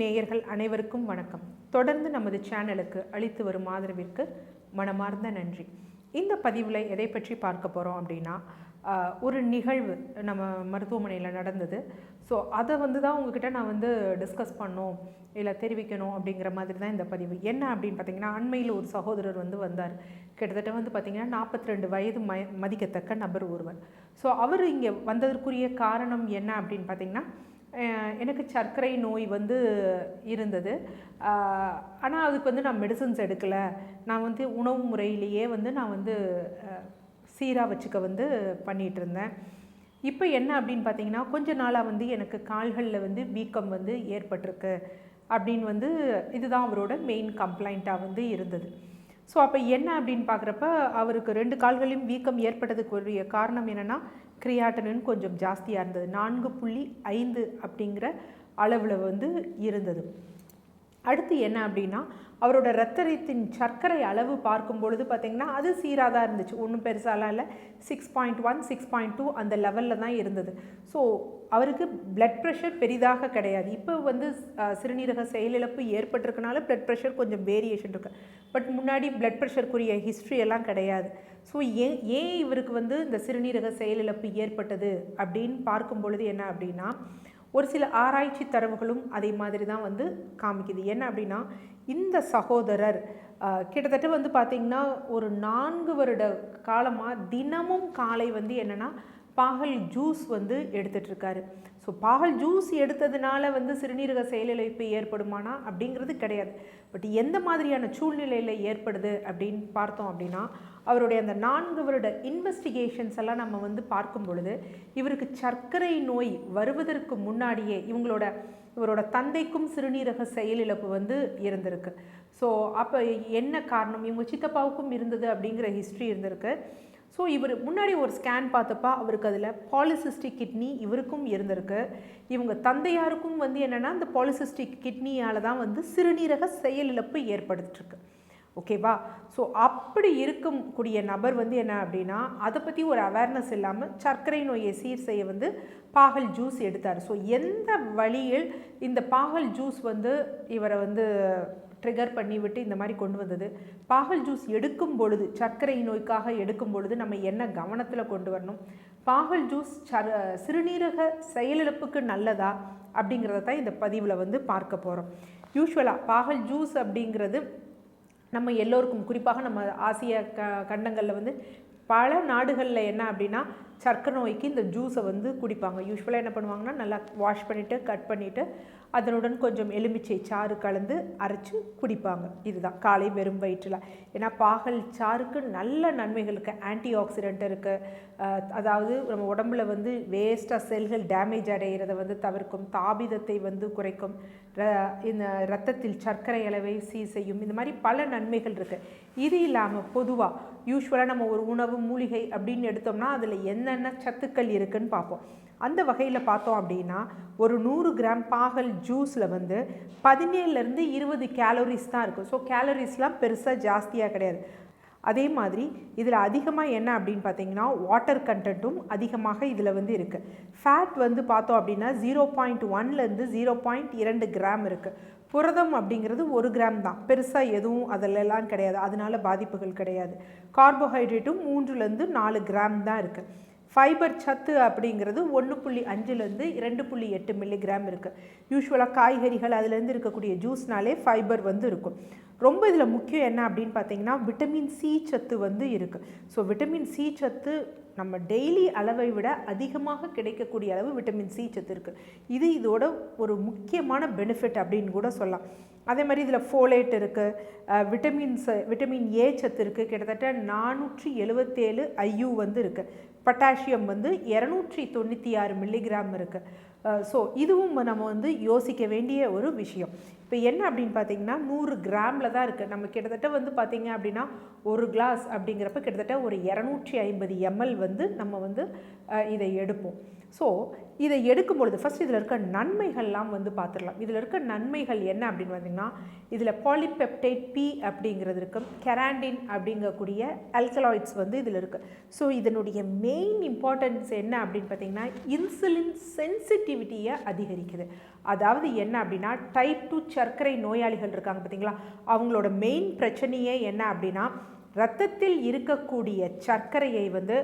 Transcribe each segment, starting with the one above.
நேயர்கள் அனைவருக்கும் வணக்கம். தொடர்ந்து நமது சேனலுக்கு அளித்து வரும் ஆதரவிற்கு மனமார்ந்த நன்றி. இந்த பதிவில் எதை பற்றி பார்க்க போகிறோம் அப்படின்னா ஒரு நிகழ்வு நம்ம மருத்துவமனையில் நடந்தது. ஸோ அதை வந்து தான் உங்ககிட்ட நான் வந்து டிஸ்கஸ் பண்ணோம் இல்லை தெரிவிக்கணும் அப்படிங்கிற மாதிரி தான் இந்த பதிவு. என்ன அப்படின்னு பார்த்தீங்கன்னா அண்மையில் ஒரு சகோதரர் வந்து வந்தார். கிட்டத்தட்ட வந்து பார்த்திங்கன்னா நாற்பத்தி ரெண்டு வயது ம மதிக்கத்தக்க நபர் ஒருவர். ஸோ அவர் இங்கே வந்ததற்குரிய காரணம் என்ன அப்படின்னு பார்த்தீங்கன்னா எனக்கு சர்க்கரை நோய் வந்து இருந்தது. ஆனால் அதுக்கு வந்து நான் மெடிசன்ஸ் எடுக்கலை. நான் வந்து உணவு முறையிலேயே வந்து நான் வந்து சீராக வச்சுக்க வந்து பண்ணிகிட்டு இருந்தேன். இப்போ என்ன அப்படின்னு பார்த்தீங்கன்னா கொஞ்ச நாளாக வந்து எனக்கு கால்களில் வந்து வீக்கம் வந்து ஏற்பட்டிருக்கு அப்படின்னு வந்து இதுதான் அவரோட மெயின் கம்ப்ளைண்ட்டாக வந்து இருந்தது. ஸோ அப்போ என்ன அப்படின்னு பார்க்குறப்ப அவருக்கு ரெண்டு கால்களையும் வீக்கம் ஏற்பட்டதுக்குரிய காரணம் என்னென்னா கிரியாட்டனின் கொஞ்சம் ஜாஸ்தியாக இருந்தது. நான்கு புள்ளி ஐந்து அப்படிங்கிற அளவில் வந்து இருந்தது. அடுத்து என்ன அப்படின்னா அவரோட ரத்தத்தின் சர்க்கரை அளவு பார்க்கும் பொழுது பார்த்திங்கன்னா அது சீராக தான் இருந்துச்சு. ஒன்றும் பெருசாலாம் இல்லை. Six point one six point two அந்த லெவலில் தான் இருந்தது. ஸோ அவருக்கு பிளட் ப்ரெஷர் பெரிதாக கிடையாது. இப்போ வந்து சிறுநீரக செயலிழப்பு ஏற்பட்டிருக்கனால பிளட் ப்ரெஷர் கொஞ்சம் வேரியேஷன் இருக்கு. பட் முன்னாடி பிளட் ப்ரெஷருக்குரிய ஹிஸ்ட்ரி எல்லாம் கிடையாது. ஸோ ஏன் ஏன் இவருக்கு வந்து இந்த சிறுநீரக செயலிழப்பு ஏற்பட்டது அப்படின்னு பார்க்கும் பொழுது என்ன அப்படின்னா ஒரு சில ஆராய்ச்சி தரவுகளும் அதே மாதிரி தான் வந்து காமிக்குது. என்ன அப்படின்னா இந்த சகோதரர் கிட்டத்தட்ட வந்து பார்த்திங்கன்னா ஒரு நான்கு வருட காலமாக தினமும் காலை வந்து என்னென்னா பாகல் ஜூஸ் வந்து எடுத்துகிட்ருக்காரு ஸோ பாகல் ஜூஸ் எடுத்ததுனால வந்து சிறுநீரக செயலிழப்பு ஏற்படுமானா? அப்படிங்கிறது கிடையாது. பட் எந்த மாதிரியான சூழ்நிலையில் ஏற்படுது அப்படின்னு பார்த்தோம் அப்படின்னா அவருடைய அந்த நான்கு வருட இன்வெஸ்டிகேஷன்ஸ் எல்லாம் நம்ம வந்து பார்க்கும் பொழுது இவருக்கு சர்க்கரை நோய் வருவதற்கு முன்னாடியே இவங்களோட இவரோட தந்தைக்கும் சிறுநீரக செயலிழப்பு வந்து இருந்திருக்கு. ஸோ அப்போ என்ன காரணம்? இவங்க சித்தப்பாவுக்கும் இருந்தது அப்படிங்கிற ஹிஸ்ட்ரி இருந்திருக்கு. ஸோ இவர் முன்னாடி ஒரு ஸ்கேன் பார்த்தப்பா அவருக்கு அதில் பாலிசிஸ்டிக் கிட்னி இவருக்கும் இருந்திருக்கு. இவங்க தந்தையாருக்கும் வந்து என்னென்னா அந்த பாலிசிஸ்டிக் கிட்னியால் தான் வந்து சிறுநீரக செயலிழப்பு ஏற்படுத்திருக்கு. ஓகேவா? ஸோ அப்படி இருக்கக்கூடிய நபர் வந்து என்ன அப்படின்னா அதை பற்றி ஒரு அவேர்னஸ் இல்லாமல் சர்க்கரை நோயை சீர் செய்ய வந்து பாகல் ஜூஸ் எடுத்தார். ஸோ எந்த வழியில் இந்த பாகல் ஜூஸ் வந்து இவரை வந்து ட்ரிகர் பண்ணிவிட்டு இந்த மாதிரி கொண்டு வந்தது? பாகல் ஜூஸ் எடுக்கும் பொழுது சர்க்கரை நோய்க்காக எடுக்கும் பொழுது நம்ம என்ன கவனத்தில் கொண்டு வரணும்? பாகல் ஜூஸ் சர சிறுநீரக செயலிழப்புக்கு நல்லதா? அப்படிங்கிறத தான் இந்த பதிவில் வந்து பார்க்க போகிறோம் யூஸ்வலாக பாகல் ஜூஸ் அப்படிங்கிறது நம்ம எல்லோருக்கும் குறிப்பாக நம்ம ஆசிய க கண்டங்களில் வந்து பல நாடுகளில் என்ன அப்படின்னா சர்க்கரை நோய்க்கு இந்த ஜூஸை வந்து குடிப்பாங்க. யூஸ்வலாக என்ன பண்ணுவாங்கன்னா நல்லா வாஷ் பண்ணிவிட்டு கட் பண்ணிவிட்டு அதனுடன் கொஞ்சம் எலுமிச்சை சாறு கலந்து அரைச்சு குடிப்பாங்க. இதுதான். காலை வெறும் வயிற்றில். ஏன்னா பாகல் சாருக்கு நல்ல நன்மைகள் இருக்குது ஆன்டி ஆக்சிடென்ட் இருக்குது அதாவது நம்ம உடம்புல வந்து வேஸ்ட்டாக செல்கள் டேமேஜ் அடைகிறத வந்து தவிர்க்கும். தாபிதத்தை வந்து குறைக்கும். ர- இந்த ரத்தத்தில் சர்க்கரை அளவை சீ செய்யும். இந்த மாதிரி பல நன்மைகள் இருக்குது இது இல்லாமல் பொதுவாக யூஸ்வலாக நம்ம ஒரு உணவு மூலிகை அப்படின்னு எடுத்தோம்னா அதில் என்னென்ன சத்துக்கள் இருக்குதுன்னு பார்ப்போம். அந்த வகையில் பார்த்தோம் அப்படின்னா ஒரு நூறு கிராம் பாகல் ஜூஸில் வந்து பதினேழுலேருந்து இருபது கேலோரிஸ் தான் இருக்கும். ஸோ கேலரிஸ்லாம் பெருசாக ஜாஸ்தியாக கிடையாது. அதே மாதிரி இதில் அதிகமாக என்ன அப்படின்னு பார்த்தீங்கன்னா வாட்டர் கண்டென்ட்டும் அதிகமாக இதில் வந்து இருக்குது ஃபேட் வந்து பார்த்தோம் அப்படின்னா ஜீரோ பாயிண்ட் ஒன்லேருந்து ஜீரோ பாயிண்ட் இரண்டு கிராம் இருக்குது புரதம் அப்படிங்கிறது ஒரு கிராம் தான். பெருசாக எதுவும் அதிலெல்லாம் கிடையாது. அதனால பாதிப்புகள் கிடையாது. கார்போஹைட்ரேட்டும் மூன்றுலேருந்து நாலு கிராம் தான் இருக்குது ஃபைபர் சத்து அப்படிங்கிறது ஒன்று புள்ளி அஞ்சுலேருந்து இரண்டு புள்ளி எட்டு மில்லிகிராம் இருக்குது யூஸ்வலாக காய்கறிகள் அதுலேருந்து இருக்கக்கூடிய ஜூஸ்னாலே ஃபைபர் வந்து இருக்கும். ரொம்ப இதில் முக்கியம் என்ன அப்படின்னு பார்த்தீங்கன்னா விட்டமின் சி சத்து வந்து இருக்குது ஸோ விட்டமின் சி சத்து நம்ம டெய்லி அளவை விட அதிகமாக கிடைக்கக்கூடிய அளவு விட்டமின் சி சத்து இருக்குது இது இதோட ஒரு முக்கியமான பெனிஃபிட் அப்படின்னு கூட சொல்லலாம். அதே மாதிரி இதில் ஃபோலேட் இருக்குது விட்டமின்ஸ் விட்டமின் ஏ சத்து இருக்குது கிட்டத்தட்ட நானூற்றி எழுபத்தேழு ஐயூ வந்து இருக்குது பொட்டாசியம் வந்து இரநூற்றி தொண்ணூற்றி ஆறு மில்லிகிராம் இருக்குது ஸோ இதுவும் நம்ம வந்து யோசிக்க வேண்டிய ஒரு விஷயம். இப்போ என்ன அப்படின்னு பார்த்தீங்கன்னா நூறு கிராமில் தான் இருக்குது நம்ம கிட்டத்தட்ட வந்து பார்த்தீங்க அப்படின்னா ஒரு கிளாஸ் அப்படிங்கிறப்ப கிட்டத்தட்ட ஒரு இரநூற்றி ஐம்பது எம்எல் வந்து நம்ம வந்து இதை எடுப்போம். ஸோ இதை எடுக்கும் பொழுது ஃபஸ்ட் இதில் இருக்க நன்மைகள்லாம் வந்து பார்த்துடலாம் இதில் இருக்க நன்மைகள் என்ன அப்படின்னு பார்த்தீங்கன்னா இதில் பாலிபெப்டைட் பி அப்படிங்கிறது இருக்குது கெராண்டின் அப்படிங்கக்கூடிய அல்கலாய்ட்ஸ் வந்து இதில் இருக்குது ஸோ இதனுடைய மெயின் இம்பார்ட்டன்ஸ் என்ன அப்படின்னு பார்த்தீங்கன்னா இன்சுலின் சென்சிட்டிவிட்டியை அதிகரிக்குது. அதாவது என்ன அப்படின்னா டைப் டூ சர்க்கரை நோயாளிகள் இருக்காங்க பார்த்தீங்களா அவங்களோட மெயின் பிரச்சனையே என்ன அப்படின்னா ரத்தத்தில் இருக்கக்கூடிய சர்க்கரையை வந்து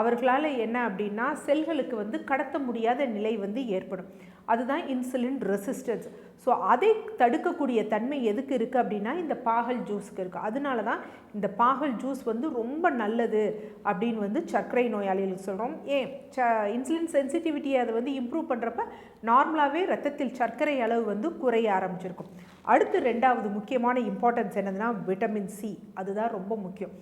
அவர்களால் என்ன அப்படின்னா செல்களுக்கு வந்து கடத்த முடியாத நிலை வந்து ஏற்படும். அதுதான் இன்சுலின் ரெசிஸ்டன்ஸ் ஸோ அதை தடுக்கக்கூடிய தன்மை எதுக்கு இருக்குது அப்படின்னா இந்த பாகல் ஜூஸுக்கு இருக்குது அதனால தான் இந்த பாகல் ஜூஸ் வந்து ரொம்ப நல்லது அப்படின்னு வந்து சர்க்கரை நோயாளிகளுக்கு சொல்கிறோம் ஏன்? ச இன்சுலின் சென்சிட்டிவிட்டியை அதை வந்து இம்ப்ரூவ் பண்ணுறப்ப நார்மலாகவே ரத்தத்தில் சர்க்கரை அளவு வந்து குறைய ஆரம்பிச்சிருக்கும். அடுத்து ரெண்டாவது முக்கியமான இம்பார்ட்டன்ஸ் என்னதுன்னா விட்டமின் சி அதுதான் ரொம்ப முக்கியம்.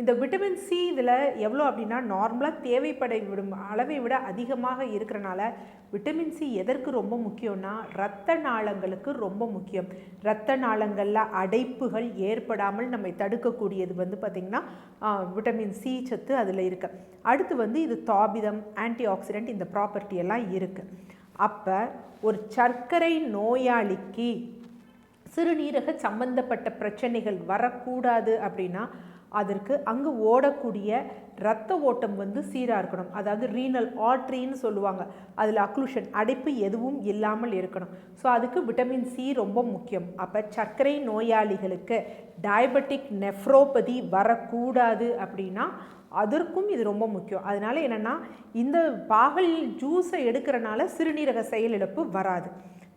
இந்த விட்டமின் சி இதில் எவ்வளோ அப்படின்னா நார்மலாக தேவைப்பட விடும் அளவை விட அதிகமாக இருக்கிறனால விட்டமின் சி எதற்கு ரொம்ப முக்கியம்னா இரத்த நாளங்களுக்கு ரொம்ப முக்கியம். இரத்த நாளங்களில் அடைப்புகள் ஏற்படாமல் நம்மை தடுக்கக்கூடியது வந்து பார்த்திங்கன்னா விட்டமின் சி சத்து அதில் இருக்கு. அடுத்து வந்து இது தாபிதம் ஆன்டி ஆக்சிடென்ட் இந்த ப்ராப்பர்ட்டி எல்லாம் இருக்குது அப்போ ஒரு சர்க்கரை நோயாளிக்கு சிறுநீரக சம்பந்தப்பட்ட பிரச்சனைகள் வரக்கூடாது அப்படின்னா அதற்கு அங்கு ஓடக்கூடிய இரத்த ஓட்டம் வந்து சீராக இருக்கணும். அதாவது ரீனல் ஆட்ரின்னு சொல்லுவாங்க. அதில் அக்ளூஷன் அடைப்பு எதுவும் இல்லாமல் இருக்கணும். ஸோ அதுக்கு விட்டமின் சி ரொம்ப முக்கியம். அப்போ சர்க்கரை நோயாளிகளுக்கு டயபெட்டிக் நெஃப்ரோபதி வரக்கூடாது அப்படின்னா அதற்கும் இது ரொம்ப முக்கியம். அதனால் என்னென்னா இந்த பாகல் ஜூஸை எடுக்கிறனால சிறுநீரக செயலிழப்பு வராது.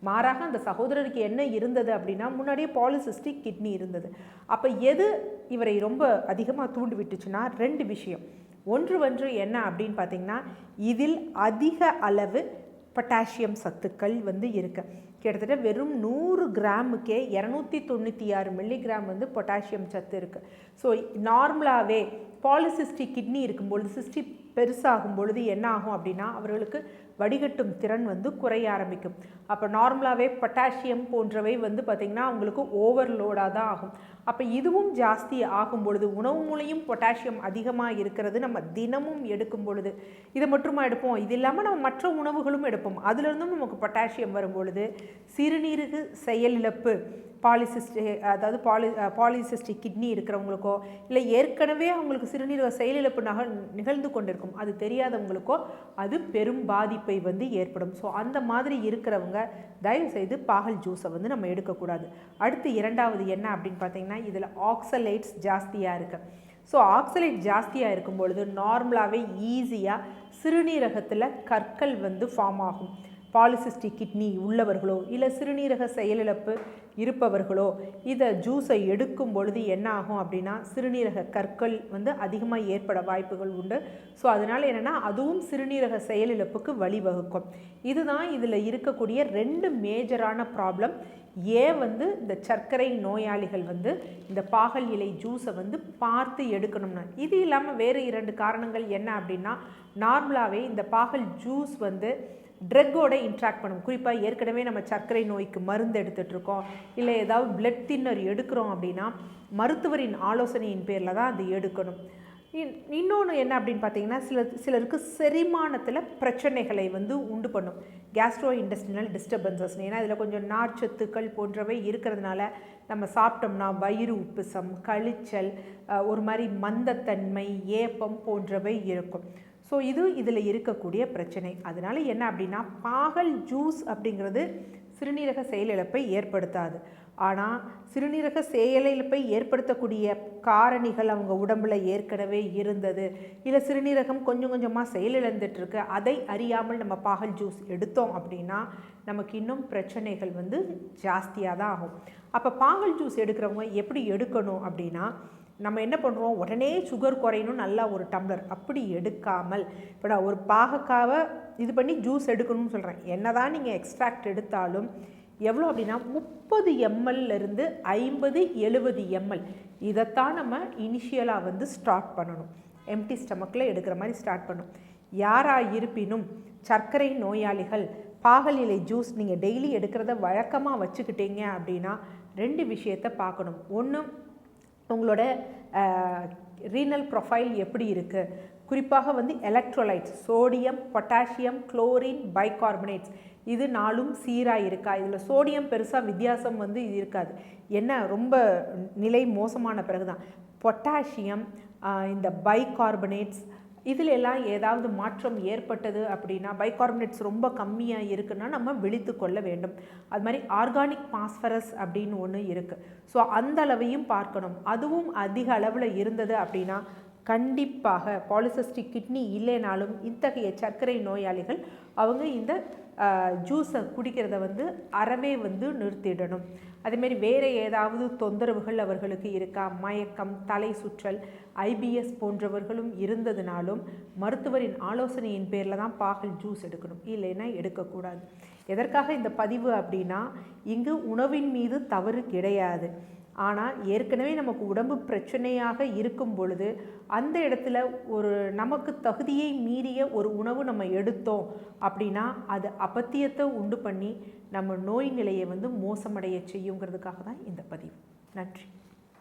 மாறாக அந்த சகோதரருக்கு என்ன இருந்தது அப்படின்னா முன்னாடியே பாலிசிஸ்டிக் கிட்னி இருந்தது. அப்போ எது இவரை ரொம்ப அதிகமாக தூண்டி விட்டுச்சுன்னா ரெண்டு விஷயம். ஒன்று ஒன்று என்ன அப்படின்னு பார்த்தீங்கன்னா இதில் அதிக அளவு பொட்டாசியம் சத்துக்கள் வந்து இருக்கு. கிட்டத்தட்ட வெறும் நூறு கிராமுக்கே இரநூத்தி தொண்ணூற்றி ஆறு மில்லிகிராம் வந்து பொட்டாசியம் சத்து இருக்குது ஸோ நார்மலாகவே பாலிசிஸ்டிக் கிட்னி இருக்கும்பொழுது சிஸ்டி பெருசாகும் பொழுது என்ன ஆகும் அப்படின்னா அவர்களுக்கு வடிகட்டும் திறன் வந்து குறைய ஆரம்பிக்கும். அப்போ நார்மலாகவே பொட்டாசியம் போன்றவை வந்து பார்த்திங்கன்னா அவங்களுக்கு ஓவர்லோடாக தான் ஆகும். அப்போ இதுவும் ஜாஸ்தி ஆகும் பொழுது உணவு மூலையும் பொட்டாசியம் அதிகமாக இருக்கிறது நம்ம தினமும் எடுக்கும் பொழுது. இதை மட்டுமா எடுப்போம்? இது இல்லாமல் நம்ம மற்ற உணவுகளும் எடுப்போம். அதுலேருந்தும் நமக்கு பொட்டாசியம் வரும் பொழுது சிறுநீரகு செயலிழப்பு பாலிசிஸ்டி அதாவது பாலி பாலிசிஸ்டிக் கிட்னி இருக்கிறவங்களுக்கோ இல்லை ஏற்கனவே அவங்களுக்கு சிறுநீரக செயலிழப்பு நக நிகழ்ந்து கொண்டிருக்கும் அது தெரியாதவங்களுக்கோ அது பெரும் பாதிப்பை வந்து ஏற்படும். ஸோ அந்த மாதிரி இருக்கிறவங்க தயவுசெய்து பாகல் ஜூஸை வந்து நம்ம எடுக்கக்கூடாது. அடுத்து இரண்டாவது என்ன அப்படின்னு பார்த்தீங்கன்னா இதில் ஆக்சலைட்ஸ் ஜாஸ்தியாக இருக்குது ஸோ ஆக்சலைட் ஜாஸ்தியாக இருக்கும் பொழுது நார்மலாகவே ஈஸியாக சிறுநீரகத்தில் கற்கள் வந்து ஃபார்ம் ஆகும். பாலிசிஸ்டிக் கிட்னி உள்ளவர்களோ இல்லை சிறுநீரக செயலிழப்பு இருப்பவர்களோ இதை ஜூஸை எடுக்கும் பொழுது என்ன ஆகும் அப்படின்னா சிறுநீரக கற்கள் வந்து அதிகமாக ஏற்பட வாய்ப்புகள் உண்டு. ஸோ அதனால் என்னென்னா அதுவும் சிறுநீரக செயலிழப்புக்கு வழிவகுக்கும். இதுதான் இதில் இருக்கக்கூடிய ரெண்டு மேஜரான ப்ராப்ளம். ஏன் வந்து இந்த சர்க்கரை நோயாளிகள் வந்து இந்த பாகல் இலை ஜூஸை வந்து பார்த்து எடுக்கணும்னா. இது இல்லாமல் வேறு இரண்டு காரணங்கள் என்ன அப்படின்னா நார்மலாகவே இந்த பாகல் ஜூஸ் வந்து ட்ரக்கோட இன்ட்ராக்ட் பண்ணும். குறிப்பாக ஏற்கனவே நம்ம சர்க்கரை நோய்க்கு மருந்து எடுத்துகிட்ருக்கோம் இல்லை ஏதாவது பிளட் தின்னர் எடுக்கிறோம் அப்படின்னா மருத்துவரின் ஆலோசனையின் பேரில் தான் அது எடுக்கணும். இன்னொன்று என்ன அப்படின்னு பார்த்தீங்கன்னா சில சிலருக்கு செரிமானத்தில் பிரச்சனைகளை வந்து உண்டு பண்ணும். கேஸ்ட்ரோ இண்டஸ்ட்ரியல் டிஸ்டர்பன்சஸ் ஏன்னா இதில் கொஞ்சம் நார்ச்சத்துக்கள் போன்றவை இருக்கிறதுனால நம்ம சாப்பிட்டோம்னா வயிறு உப்புசம் கழிச்சல் ஒரு மாதிரி மந்தத்தன்மை ஏப்பம் போன்றவை இருக்கும். ஸோ இது இதில் இருக்கக்கூடிய பிரச்சனை. அதனால் என்ன அப்படின்னா பாகல் ஜூஸ் அப்படிங்கிறது சிறுநீரக செயலிழப்பை ஏற்படுத்தாது. ஆனால் சிறுநீரக செயலிழப்பை ஏற்படுத்தக்கூடிய காரணிகள் அவங்க உடம்பில் ஏற்கனவே இருந்தது இல்லை சிறுநீரகம் கொஞ்சம் கொஞ்சமாக செயலிழந்துட்டுருக்கு அதை அறியாமல் நம்ம பாகல் ஜூஸ் எடுத்தோம் அப்படின்னா நமக்கு இன்னும் பிரச்சனைகள் வந்து ஜாஸ்தியாக தான் ஆகும். அப்போ பாகல் ஜூஸ் எடுக்கிறவங்க எப்படி எடுக்கணும் அப்படின்னா நம்ம என்ன பண்ணுறோம் உடனே சுகர் குறையணும் நல்லா ஒரு டம்ளர் அப்படி எடுக்காமல் இப்போ நான் ஒரு பாகக்காவை இது பண்ணி ஜூஸ் எடுக்கணும்னு சொல்கிறேன் என்ன தான் நீங்கள் எக்ஸ்ட்ராக்ட் எடுத்தாலும் எவ்வளோ அப்படின்னா முப்பது எம்எல்லேருந்து ஐம்பது எழுபது எம்எல் இதைத்தான் நம்ம இனிஷியலாக வந்து ஸ்டார்ட் பண்ணணும். எம்டி ஸ்டமக்கில் எடுக்கிற மாதிரி ஸ்டார்ட் பண்ணணும். யாராக இருப்பினும் சர்க்கரை நோயாளிகள் பாகலிலை ஜூஸ் நீங்கள் டெய்லி எடுக்கிறத வழக்கமாக வச்சுக்கிட்டீங்க அப்படின்னா ரெண்டு விஷயத்தை பார்க்கணும். ஒன்று உங்களோட ரீனல் ப்ரொஃபைல் எப்படி இருக்குது குறிப்பாக வந்து electrolytes sodium potassium chlorine bicarbonates இது நாளும் சீராக இருக்கா? இதில் சோடியம் பெருசாக வித்தியாசம் வந்து இது இருக்காது. என்ன ரொம்ப நிலை மோசமான பிறகு தான் பொட்டாசியம் இந்த பைகார்பனேட்ஸ் இதில் எல்லாம் ஏதாவது மாற்றம் ஏற்பட்டது அப்படின்னா பைகார்பனேட்ஸ் ரொம்ப கம்மியாக இருக்குன்னா நம்ம விழித்து கொள்ள வேண்டும். அது மாதிரி ஆர்கானிக் பாஸ்பரஸ் அப்படின்னு ஒன்று இருக்குது ஸோ அந்த அளவையும் பார்க்கணும். அதுவும் அதிக அளவில் இருந்தது அப்படின்னா கண்டிப்பாக பாலிசிஸ்டிக் கிட்னி இல்லைனாலும் இத்தகைய சர்க்கரை நோயாளிகள் அவங்க இந்த ஜூஸை குடிக்கிறத வந்து அறவே வந்து நிறுத்திடணும். அதேமாரி வேறு ஏதாவது தொந்தரவுகள் அவர்களுக்கு இருக்கா? மயக்கம் தலை சுற்றல் ஐபிஎஸ் போன்றவர்களும் இருந்ததுனாலும் மருத்துவரின் ஆலோசனையின் பேரில் தான் பாகல் ஜூஸ் எடுக்கணும். இல்லைன்னா எடுக்கக்கூடாது. எதற்காக இந்த பதிவு அப்படின்னா இங்கு உணவின் மீது தவறு கிடையாது. ஆனால் ஏற்கனவே நமக்கு உடம்பு பிரச்சனையாக இருக்கும் பொழுது அந்த இடத்துல ஒரு நமக்கு தகுதியை மீறிய ஒரு உணவு நம்ம எடுத்தோம் அப்படின்னா அது அப்பத்தியத்தை உண்டு பண்ணி நம்ம நோய் நிலையை வந்து மோசமடைய செய்யுங்கிறதுக்காக தான் இந்த பதிவு. நன்றி.